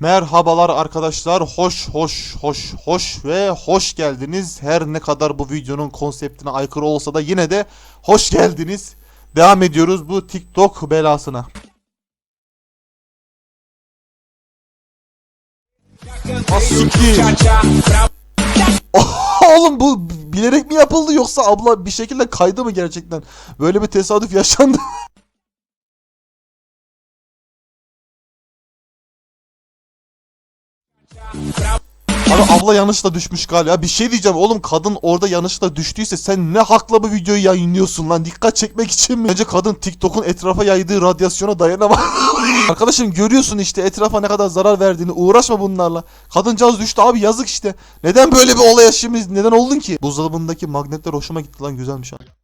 Merhabalar arkadaşlar. Hoş hoş hoş hoş ve hoş geldiniz. Her ne kadar bu videonun konseptine aykırı olsa da yine de hoş geldiniz. Devam ediyoruz bu TikTok belasına. Asiki. Oğlum bu bilerek mi yapıldı yoksa abla bir şekilde kaydı mı gerçekten? Böyle bir tesadüf yaşandı. Abi abla yanlışla düşmüş galiba. Bir şey diyeceğim oğlum kadın orada yanlışla düştüyse sen ne hakla bu videoyu yayınlıyorsun lan? Dikkat çekmek için mi? Bence kadın TikTok'un etrafa yaydığı radyasyona dayanamaz. Arkadaşım görüyorsun işte etrafa ne kadar zarar verdiğini. Uğraşma bunlarla. Kadıncağız düştü abi yazık işte. Neden böyle bir olay yaşıyoruz? Neden oldun ki? Buzdolabındaki magnetler hoşuma gitti lan güzelmiş abi.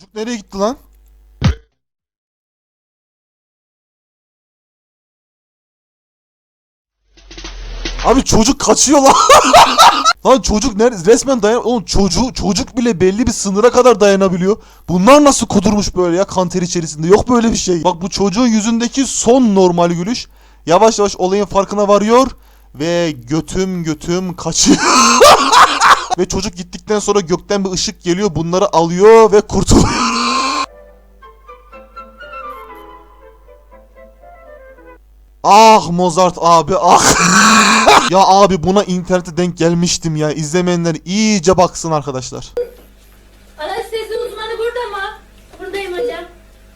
Çocuk nereye gitti lan? Abi çocuk kaçıyor lan. lan çocuk nerede? Resmen dayan... Oğlum çocuğu, çocuk bile belli bir sınıra kadar dayanabiliyor. Bunlar nasıl kudurmuş böyle ya kanter içerisinde? Yok böyle bir şey. Bak bu çocuğun yüzündeki son normal gülüş. Yavaş yavaş olayın farkına varıyor. Ve götüm götüm kaçıyor. ve çocuk gittikten sonra gökten bir ışık geliyor. Bunları alıyor ve kurtuluyor. Ah Mozart abi ah. ya abi buna internette denk gelmiştim ya. İzlemeyenler iyice baksın arkadaşlar. Anestezi uzmanı burada mı? Buradayım hocam.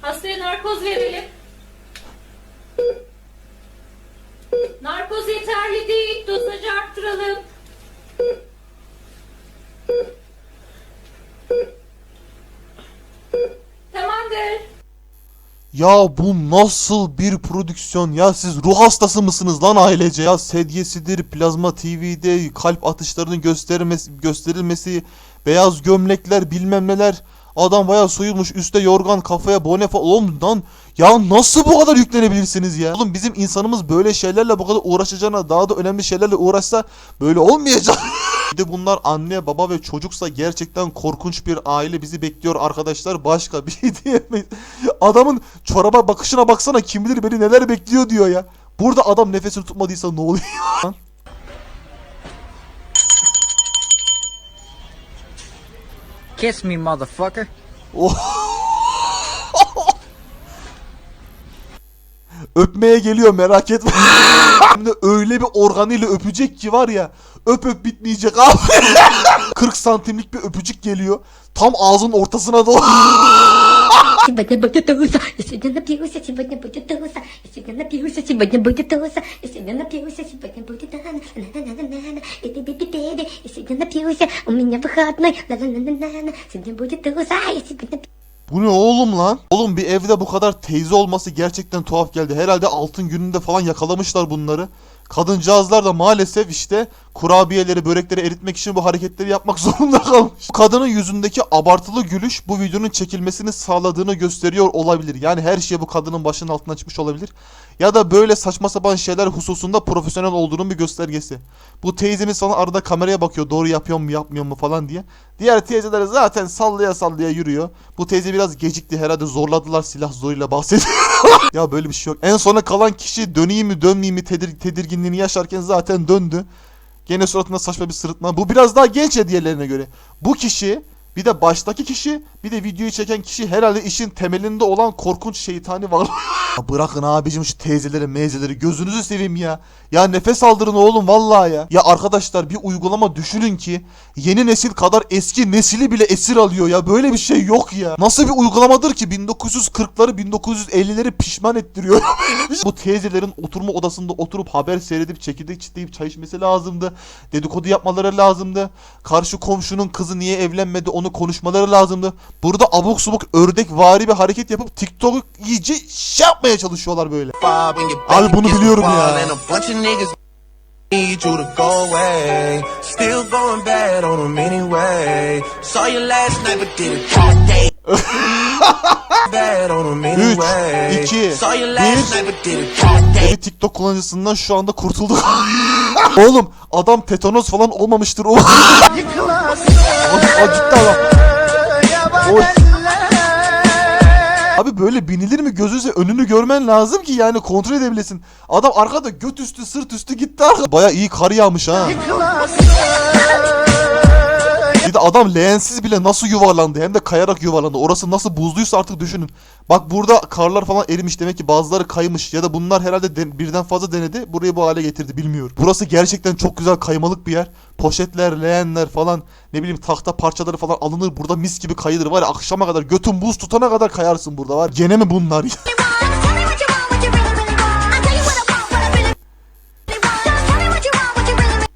Hastaya narkoz verelim. Narkoz yeterli değil. Dozajı arttıralım. Tamamdır. Ya bu nasıl bir prodüksiyon ya? Siz ruh hastası mısınız lan ailece? Ya sedyesidir plazma TV'de kalp atışlarının göstermesi, gösterilmesi beyaz gömlekler bilmem neler adam bayağı soyulmuş üstte yorgan kafaya bone falan oğlum lan ya nasıl bu kadar yüklenebilirsiniz ya oğlum bizim insanımız böyle şeylerle bu kadar uğraşacağına daha da önemli şeylerle uğraşsa böyle olmayacak Bir de bunlar anne baba ve çocuksa gerçekten korkunç bir aile bizi bekliyor arkadaşlar. Başka bir şey diyemeyiz. Adamın çoraba bakışına baksana kim bilir beni neler bekliyor diyor ya. Burada adam nefesini tutmadıysa ne oluyor? Kiss me, motherfucker. Öpmeye geliyor merak etme. De öyle bir organıyla öpecek ki var ya. Öp öp bitmeyecek abi. 40 santimlik bir öpücük geliyor. Tam ağzın ortasına doğru. Сегодня будет туса, я сегодня напьюся, сегодня будет туса, я сегодня напьюся, сегодня будет туса, я сегодня напьюся, сегодня будет на на на на на на и ты биби биби, я сегодня напьюся, у меня выходной, на на на на на сегодня будет туса, я сегодня Bu ne oğlum lan? Oğlum bir evde bu kadar teyze olması gerçekten tuhaf geldi. Herhalde altın gününde falan yakalamışlar bunları. Kadıncağızlar da maalesef işte kurabiyeleri, börekleri eritmek için bu hareketleri yapmak zorunda kalmış. Kadının yüzündeki abartılı gülüş bu videonun çekilmesini sağladığını gösteriyor olabilir. Yani her şey bu kadının başının altından çıkmış olabilir. Ya da böyle saçma sapan şeyler hususunda profesyonel olduğunun bir göstergesi. Bu teyzemiz falan arada kameraya bakıyor doğru yapıyor mu yapmıyor mu falan diye. Diğer teyzeler zaten sallaya sallaya yürüyor. Bu teyze biraz gecikti herhalde zorladılar silah zoruyla bahsediyor. ya böyle bir şey yok. En sona kalan kişi döneyim mi dönmeyeyim mi tedir- tedirginliğini yaşarken zaten döndü. Gene suratında saçma bir sırıtma. Bu biraz daha genç ya diğerlerine göre. Bu kişi bir de baştaki kişi bir de videoyu çeken kişi herhalde işin temelinde olan korkunç şeytani var. Bırakın abicim şu teyzeleri meyzeleri gözünüzü seveyim ya. Ya nefes aldırın oğlum vallahi ya. Ya arkadaşlar bir uygulama düşünün ki yeni nesil kadar eski nesili bile esir alıyor ya. Böyle bir şey yok ya. Nasıl bir uygulamadır ki 1940'ları 1950'leri pişman ettiriyor. Şey. Bu teyzelerin oturma odasında oturup haber seyredip çekirdek çitleyip çay içmesi lazımdı. Dedikodu yapmaları lazımdı. Karşı komşunun kızı niye evlenmedi onu konuşmaları lazımdı. Burada abuk subuk ördek vari bir hareket yapıp TikTok'u iyice şey yapmaya çalışıyorlar böyle. Abi bunu biliyorum ya. Need you to go away. Still going bad on them anyway. Saw you last night, but did it all day. Bad on them 3, anyway. 2, Saw you 1. last night but did it all day. Bir TikTok kullanıcısından şu anda kurtulduk. Oğlum adam tetanoz falan olmamıştır o. Abi ciddi adam. Oy. Abi böyle binilir mi gözünüze önünü görmen lazım ki yani kontrol edebilesin. Adam arkada göt üstü sırt üstü gitti arka. Baya iyi kar yağmış ha. Adam leğensiz bile nasıl yuvarlandı hem de kayarak yuvarlandı. Orası nasıl buzluysa artık düşünün. Bak burada karlar falan erimiş demek ki bazıları kaymış ya da bunlar herhalde de- birden fazla denedi. Burayı bu hale getirdi bilmiyorum. Burası gerçekten çok güzel kaymalık bir yer. Poşetler, leğenler falan ne bileyim tahta parçaları falan alınır burada mis gibi kayılır var ya akşama kadar götün buz tutana kadar kayarsın burada var. Gene mi bunlar ya?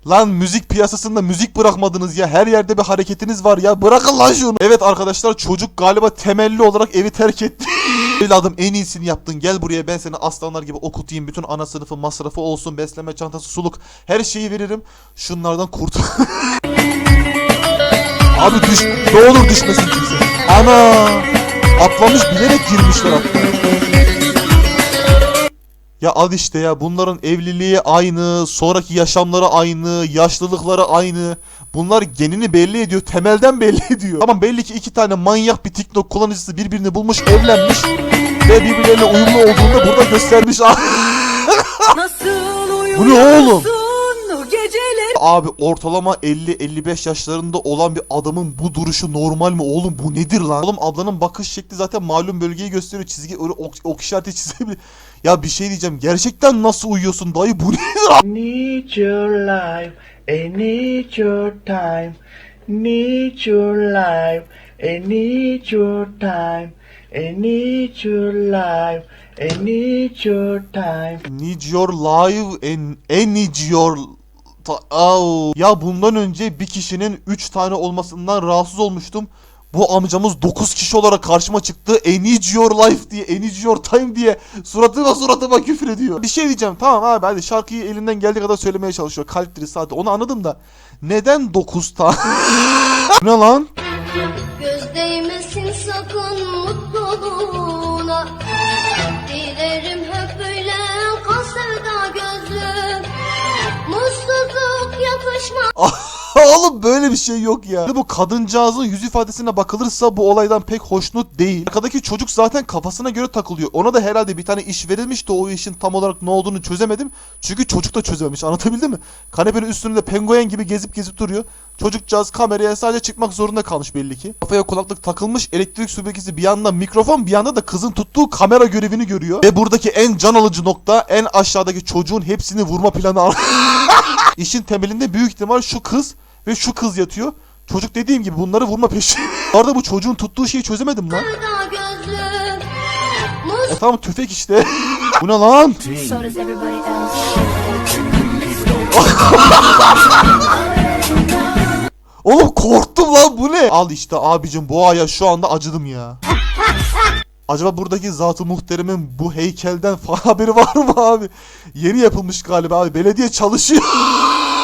Lan müzik piyasasında müzik bırakmadınız ya. Her yerde bir hareketiniz var ya. Bırakın lan şunu. Evet arkadaşlar çocuk galiba temelli olarak evi terk etti. Evladım en iyisini yaptın. Gel buraya ben seni aslanlar gibi okutayım. Bütün ana sınıfı masrafı olsun. Besleme çantası, suluk. Her şeyi veririm. Şunlardan kurtul. Abi düş. Ne olur düşmesin kimse. Ana. Atlamış bilerek girmişler atlamış. Ya al işte ya bunların evliliği aynı, sonraki yaşamları aynı, yaşlılıkları aynı. Bunlar genini belli ediyor, temelden belli ediyor. Tamam belli ki iki tane manyak bir TikTok kullanıcısı birbirini bulmuş, evlenmiş ve birbirleriyle uyumlu olduğunu da burada göstermiş. Bu ne oğlum? Abi ortalama 50-55 yaşlarında olan bir adamın bu duruşu normal mi oğlum bu nedir lan? Oğlum ablanın bakış şekli zaten malum bölgeyi gösteriyor çizgi öyle ok, ok işareti çizebilir. Ya bir şey diyeceğim gerçekten nasıl uyuyorsun dayı bu nedir? Need your life, I need your time. Need your life, I need your time. I need your life, I need your time. Need your life and I need your Ta- Au. Ya bundan önce bir kişinin 3 tane olmasından rahatsız olmuştum. Bu amcamız 9 kişi olarak karşıma çıktı. Need your life diye, need your time diye suratıma suratıma küfür ediyor. Bir şey diyeceğim tamam abi hadi şarkıyı elinden geldiği kadar söylemeye çalışıyor. Kalpleri saati onu anladım da. Neden 9 tane? Ne lan? Göz değmesin sakın mutluluğuna Dilerim hep böyle kal sevda gözlüm Mutsuzluk yakışmaz Oğlum böyle bir şey yok ya. Bu kadıncağızın yüz ifadesine bakılırsa bu olaydan pek hoşnut değil. Arkadaki çocuk zaten kafasına göre takılıyor. Ona da herhalde bir tane iş verilmiş de o işin tam olarak ne olduğunu çözemedim. Çünkü çocuk da çözememiş. Anlatabildim mi? Kanepenin üstünde penguen gibi gezip gezip duruyor. Çocukcağız kameraya sadece çıkmak zorunda kalmış belli ki. Kafaya kulaklık takılmış elektrik süpürgesi bir yandan mikrofon bir yanda da kızın tuttuğu kamera görevini görüyor. Ve buradaki en can alıcı nokta en aşağıdaki çocuğun hepsini vurma planı. İşin temelinde büyük ihtimal şu kız ve şu kız yatıyor. Çocuk dediğim gibi bunları vurma peşi. Arada bu çocuğun tuttuğu şeyi çözemedim lan. E tamam tüfek işte. bu ne lan? Oğlum korktum lan bu ne? Al işte abicim boğaya şu anda acıdım ya. Acaba buradaki zatı muhteremin bu heykelden falan haberi var mı abi? Yeni yapılmış galiba abi. Belediye çalışıyor.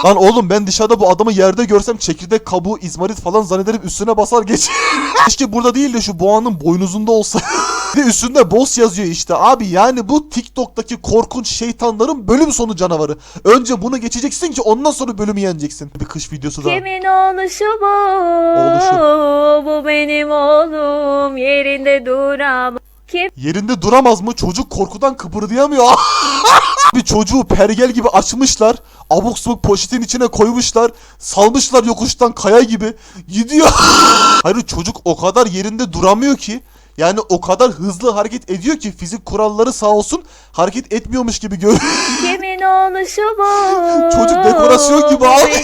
Lan oğlum ben dışarıda bu adamı yerde görsem çekirdek kabuğu izmarit falan zannederim üstüne basar geç. Keşke burada değil de şu boğanın boynuzunda olsa. Bir de üstünde boss yazıyor işte abi yani bu TikTok'taki korkunç şeytanların bölüm sonu canavarı. Önce bunu geçeceksin ki ondan sonra bölümü yeneceksin. Bir kış videosu daha. Kimin oğluşu bu? Oğluşu. Bu benim oğlum yerinde duram. Kim? Yerinde duramaz mı? Çocuk korkudan kıpırdayamıyor. bir çocuğu pergel gibi açmışlar. Abuk subuk poşetin içine koymuşlar. Salmışlar yokuştan kaya gibi. Gidiyor. Hayır çocuk o kadar yerinde duramıyor ki. Yani o kadar hızlı hareket ediyor ki fizik kuralları sağ olsun hareket etmiyormuş gibi gör. Kimin oğluşu bu? Çocuk dekorasyon gibi abi.